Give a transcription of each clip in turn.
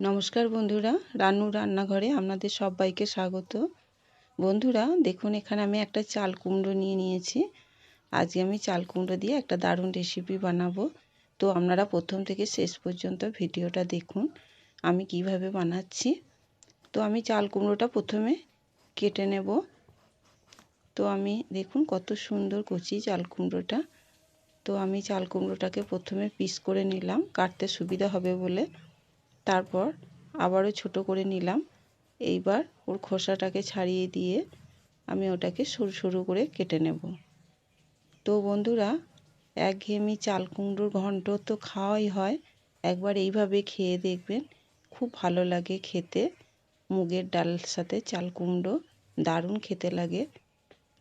নমস্কার বন্ধুরা রানু রান্নাঘরে আপনাদের সবাইকে স্বাগত। বন্ধুরা, দেখুন এখানে আমি একটা চাল কুমড়ো নিয়ে নিয়েছি। আজকে আমি চাল কুমড়ো দিয়ে একটা দারুণ রেসিপি বানাবো। তো আপনারা প্রথম থেকে শেষ পর্যন্ত ভিডিওটা দেখুন, আমি কীভাবে বানাচ্ছি। তো আমি চাল কুমড়োটা প্রথমে কেটে নেব। তো আমি দেখুন কত সুন্দর কচি চাল কুমড়োটা। তো আমি চাল কুমড়োটাকে প্রথমে পিস করে নিলাম, কাটতে সুবিধা হবে বলে। তারপর আবারও ছোট করে নিলাম। এইবার ওর খোসাটাকে ছাড়িয়ে দিয়ে আমি ওটাকে সরু সরু করে কেটে নেব। তো বন্ধুরা, একঘেয়েমি চাল কুমড়োর ঘন্ট তো খাওয়াই হয়। একবার এইভাবে খেয়ে দেখবেন, খুব ভালো লাগে খেতে। মুগের ডাল সাথে চাল কুমড়ো দারুণ খেতে লাগে।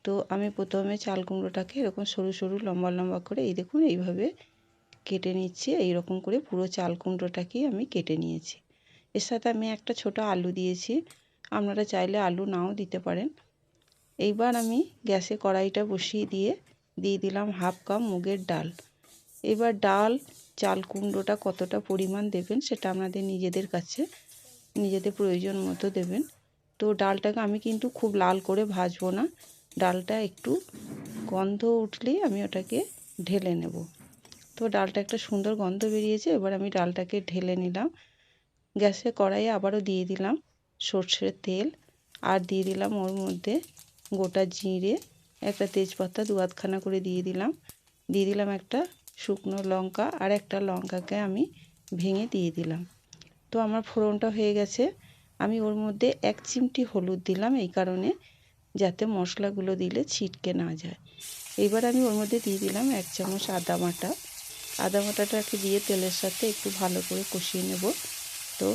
তো আমি প্রথমে চাল কুমড়োটাকে এরকম সরু সরু লম্বা লম্বা করে এই দেখুন, এইভাবে কেটে নিচ্ছি, এইরকম করে পুরো চাল কুমড়োটাকেই আমি কেটে নিয়েছি। এর সাথে আমি একটা ছোট আলু দিয়েছি, আপনারা চাইলে আলু নাও দিতে পারেন। এইবার আমি গ্যাসে কড়াইটা বসিয়ে দিয়ে দিয়ে দিলাম হাফ কাপ মুগের ডাল। এবার ডাল, চাল কুমড়োটা কতটা পরিমাণ দেবেন সেটা আপনাদের নিজেদের কাছে, নিজেদের প্রয়োজন মতো দেবেন। তো ডালটাকে আমি কিন্তু খুব লাল করে ভাজবো না, ডালটা একটু গন্ধ উঠলেই আমি ওটাকে ঢেলে নেব। তো ডালটা একটা সুন্দর গন্ধ বেরিয়েছে, এবার আমি ডালটাকে ঢেলে নিলাম। গ্যাসে কড়াইয়ে আবারও দিয়ে দিলাম সর্ষের তেল আর দিয়ে দিলাম ওর মধ্যে গোটা জিরে, একটা তেজপাতা দু আধখানা করে দিয়ে দিলাম। দিয়ে দিলাম একটা শুকনো লঙ্কা আর একটা লঙ্কাকে আমি ভেঙে দিয়ে দিলাম। তো আমার ফোড়নটা হয়ে গেছে। আমি ওর মধ্যে এক চিমটি হলুদ দিলাম এই কারণে যাতে মশলাগুলো দিলে ছিটকে না যায়। এবার আমি ওর মধ্যে দিয়ে দিলাম এক চামচ আদা বাটা। আদা বাটাটাকে দিয়ে তেলের সাথে একটু ভালো করে কষিয়ে নেব। তো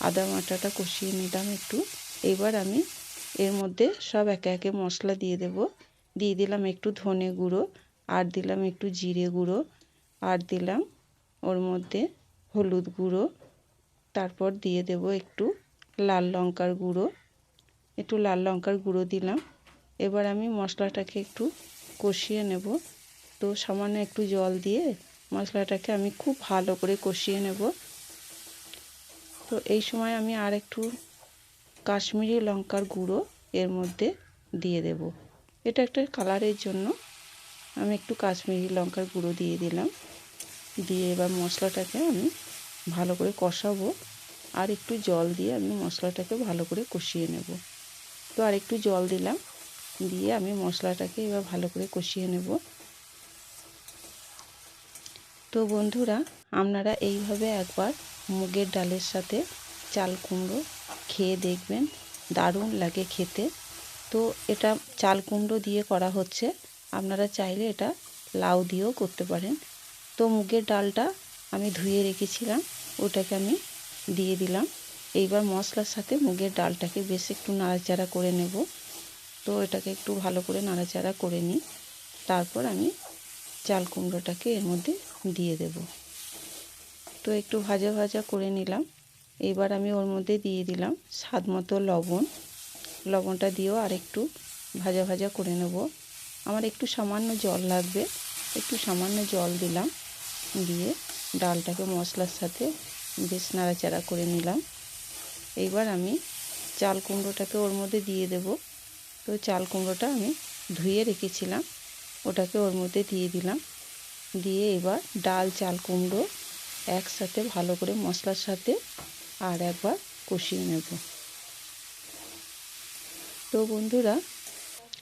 আদা বাটাটা কষিয়ে নিলাম একটু। এবার আমি এর মধ্যে সব একে একে মশলা দিয়ে দেব। দিয়ে দিলাম একটু ধনে গুঁড়ো, আর দিলাম একটু জিরে গুঁড়ো, আর দিলাম ওর মধ্যে হলুদ গুঁড়ো। তারপর দিয়ে দেব একটু লাল লঙ্কার গুঁড়ো। একটু লাল লঙ্কার গুঁড়ো দিলাম। এবার আমি মশলাটাকে একটু কষিয়ে নেব। তো সামান্য একটু জল দিয়ে মশলাটাকে আমি খুব ভালো করে কষিয়ে নেব। তো এই সময় আমি আর একটু কাশ্মীরি লঙ্কার গুঁড়ো এর মধ্যে দিয়ে দেব। এটা একটা কালারের জন্য আমি একটু কাশ্মীরি লঙ্কার গুঁড়ো দিয়ে দিলাম। দিয়ে এবার মশলাটাকে আমি ভালো করে কষাবো আর একটু জল দিয়ে আমি মশলাটাকে ভালো করে কষিয়ে নেব। তো আর একটু জল দিলাম। দিয়ে আমি মশলাটাকে এবার ভালো করে কষিয়ে নেব। তো বন্ধুরা, আপনারা এইভাবে একবার মুগের ডালের সাথে চাল কুমড়ো খেয়ে দেখবেন। দারুণ লাগে খেতে। তো এটা চাল কুমড়ো দিয়ে করা হচ্ছে। আপনারা চাইলে এটা লাউ দিয়েও করতে পারেন। তো মুগের ডালটা আমি ধুয়ে রেখেছিলাম, ওটাকে আমি দিয়ে দিলাম। এইবার মশলার সাথে মুগের ডালটাকে বেশ একটু নাড়াচাড়া করে নেব। তো এটাকে একটু ভালো করে নাড়াচাড়া করে নিই। তারপর আমি চাল কুমড়োটাকে এর মধ্যে দিয়ে দেব। তো একটু ভাজা ভাজা করে নিলাম। এবার আমি ওর মধ্যে দিয়ে দিলাম স্বাদ মতো লবণ। লবণটা দিয়েও আর একটু ভাজা ভাজা করে নেব। আমার একটু সামান্য জল লাগবে। একটু সামান্য জল দিলাম। দিয়ে ডালটাকে মশলার সাথে বেশ নাড়াচাড়া করে নিলাম। এইবার আমি চাল কুমড়োটাকে ওর মধ্যে দিয়ে দেব। তো চাল কুমড়োটা আমি ধুয়ে রেখেছিলাম। ওটাকে ওর মধ্যে দিয়ে দিলাম। দিয়ে এবার ডাল, চাল, কুমড়ো একসাথে ভালো করে মশলার সাথে আর একবার কষিয়ে নেব। তো বন্ধুরা,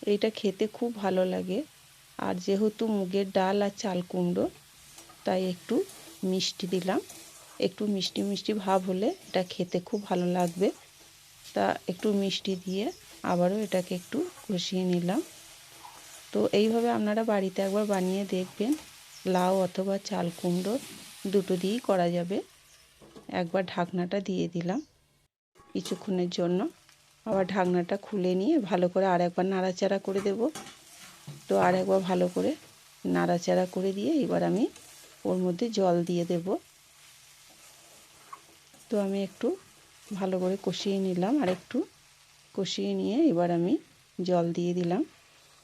এটা খেতে খুব ভালো লাগে। আর যেহেতু মুগের ডাল আর চাল, কুমড়ো, তাই একটু মিষ্টি দিলাম। একটু মিষ্টি মিষ্টি ভাব হলে এটা খেতে খুব ভালো লাগবে। তা একটু মিষ্টি দিয়ে আবারও এটাকে একটু কষিয়ে নিলাম। তো এইভাবে আপনারা বাড়িতে একবার বানিয়ে দেখবেন। লাউ অথবা চাল কুমড়ো দুটো দিয়েই করা যাবে। একবার ঢাকনাটা দিয়ে দিলাম কিছুক্ষণের জন্য। আবার ঢাকনাটা খুলে নিয়ে ভালো করে আর একবার নাড়াচাড়া করে দেব। তো আর একবার ভালো করে নাড়াচাড়া করে দিয়ে এবার আমি ওর মধ্যে জল দিয়ে দেব। তো আমি একটু ভালো করে কষিয়ে নিলাম আর একটু কষিয়ে নিয়ে এবার আমি জল দিয়ে দিলাম।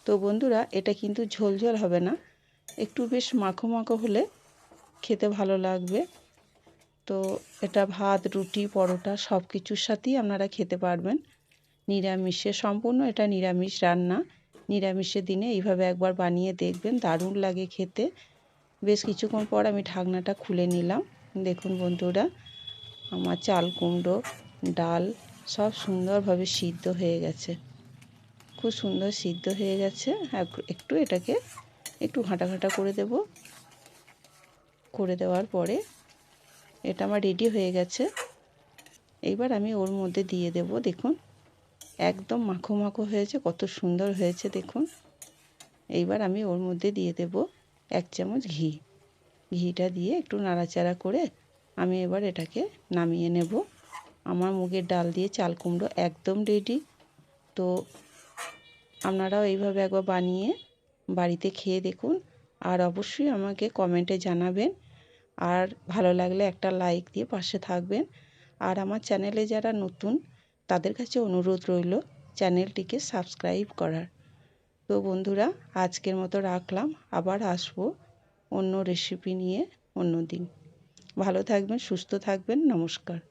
তো বন্ধুরা, এটা কিন্তু ঝোল ঝোল হবে না। একটু বেশ মাখো মাখো হলে খেতে ভালো লাগবে। তো এটা ভাত, রুটি, পরোটা সব কিছুর সাথেই আপনারা খেতে পারবেন। নিরামিষে সম্পূর্ণ এটা নিরামিষ রান্না। নিরামিষের দিনে এইভাবে একবার বানিয়ে দেখবেন, দারুণ লাগে খেতে। বেশ কিছুক্ষণ পর আমি ঢাকনাটা খুলে নিলাম। দেখুন বন্ধুরা, আমার চাল কুমড়ো, ডাল সব সুন্দরভাবে সিদ্ধ হয়ে গেছে। খুব সুন্দর সিদ্ধ হয়ে গেছে। একটু এটাকে একটু ঘাঁটা ঘাঁটা করে দেব। করে দেওয়ার পরে এটা আমার রেডি হয়ে গেছে। এইবার আমি ওর মধ্যে দিয়ে দেব, দেখুন। একদম মাখো মাখো হয়েছে, কত সুন্দর হয়েছে, দেখুন। এইবার আমি ওর মধ্যে দিয়ে দেব এক চামচ ঘি। ঘিটা দিয়ে একটু নাড়াচাড়া করে আমি এবার এটাকে নামিয়ে নেব। আমার মুগের ডাল দিয়ে চাল কুমড়ো একদম রেডি তো আপনারাও এইভাবে একবার বানিয়ে বাড়িতে খেয়ে দেখুন। আর অবশ্যই আমাকে কমেন্টে জানাবেন। আর ভালো লাগলে একটা লাইক দিয়ে পাশে থাকবেন। আর আমার চ্যানেলে যারা নতুন, তাদের কাছে অনুরোধ রইল চ্যানেলটিকে সাবস্ক্রাইব করার। তো বন্ধুরা, আজকের মতো রাখলাম। আবার আসব অন্য রেসিপি নিয়ে অন্য দিন ভালো থাকবেন, সুস্থ থাকবেন। নমস্কার।